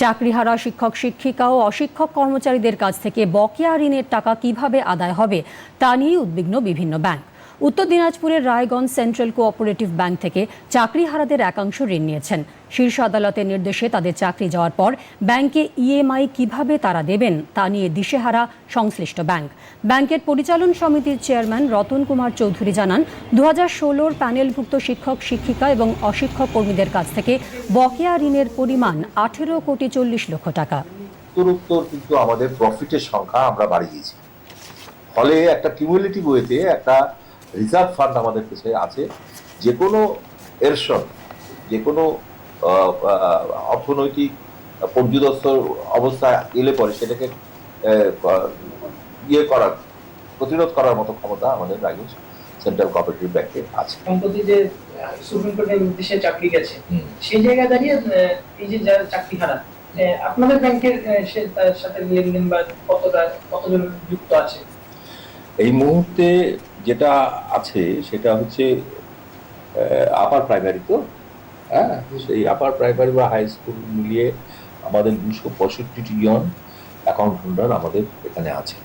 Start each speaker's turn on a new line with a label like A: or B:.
A: চাকরিহারা শিক্ষক, শিক্ষিকা ও অশিক্ষক কর্মচারীদের কাছ থেকে বকেয়া ঋণের টাকা কীভাবে আদায় হবে তা নিয়ে উদ্বিগ্ন বিভিন্ন ব্যাংক। উত্তর দিনাজপুরের রায়গঞ্জ সেন্ট্রাল কোঅপারেটিভ ব্যাংক থেকে চাকরিহারাদের একাংশ ঋণ নিয়েছেন। শীর্ষ আদালতের নির্দেশে তাদের চাকরি যাওয়ার পর ব্যাংকে ইএমআই কীভাবে তারা দেবেন তা নিয়ে দিশেহারা সংশ্লিষ্ট ব্যাংক। ব্যাংকের পরিচালন সমিতির চেয়ারম্যান রতন কুমার চৌধুরী জানান দু হাজার ষোলোর প্যানেলভুক্ত শিক্ষক, শিক্ষিকা এবং অশিক্ষক কর্মীদের কাছ থেকে বকেয়া ঋণের পরিমাণ আঠেরো কোটি চল্লিশ লক্ষ টাকা।
B: কিন্তু আমাদের প্রফিটের সংখ্যা আমরা বাড়িয়েছি ফলে একটা কিউমুলেটিভ ওয়েতে একটা রিজার্ভ ফান্ড আমাদের কাছে আছে। যে কোনো এরশন যে কোনো অর্থনৈতিক পর্যদস্ত অবস্থা এলে পরে সেটাকে ইয়ে করার প্রতিরোধ করার মতো ক্ষমতা আমাদের রাজ্য সেন্ট্রাল কোঅপারেটিভ ব্যাংকে আছে।
C: সম্প্রতি যে সুপ্রিম কোর্টের নির্দেশে চাকরি গেছে সেই জায়গায় দাঁড়িয়ে এই যে যারা চাকরি হারা আপনাদের ব্যাংকের সাথে লেনদেন বা কতটা কতজন যুক্ত আছে?
B: এই মুহূর্তে যেটা আছে সেটা হচ্ছে আপার প্রাইমারি তো হ্যাঁ? সেই আপার প্রাইমারি বা হাই স্কুল মিলিয়ে আমাদের দুশো পঁয়ষট্টি জন অ্যাকাউন্ট হোল্ডার আমাদের এখানে আছে।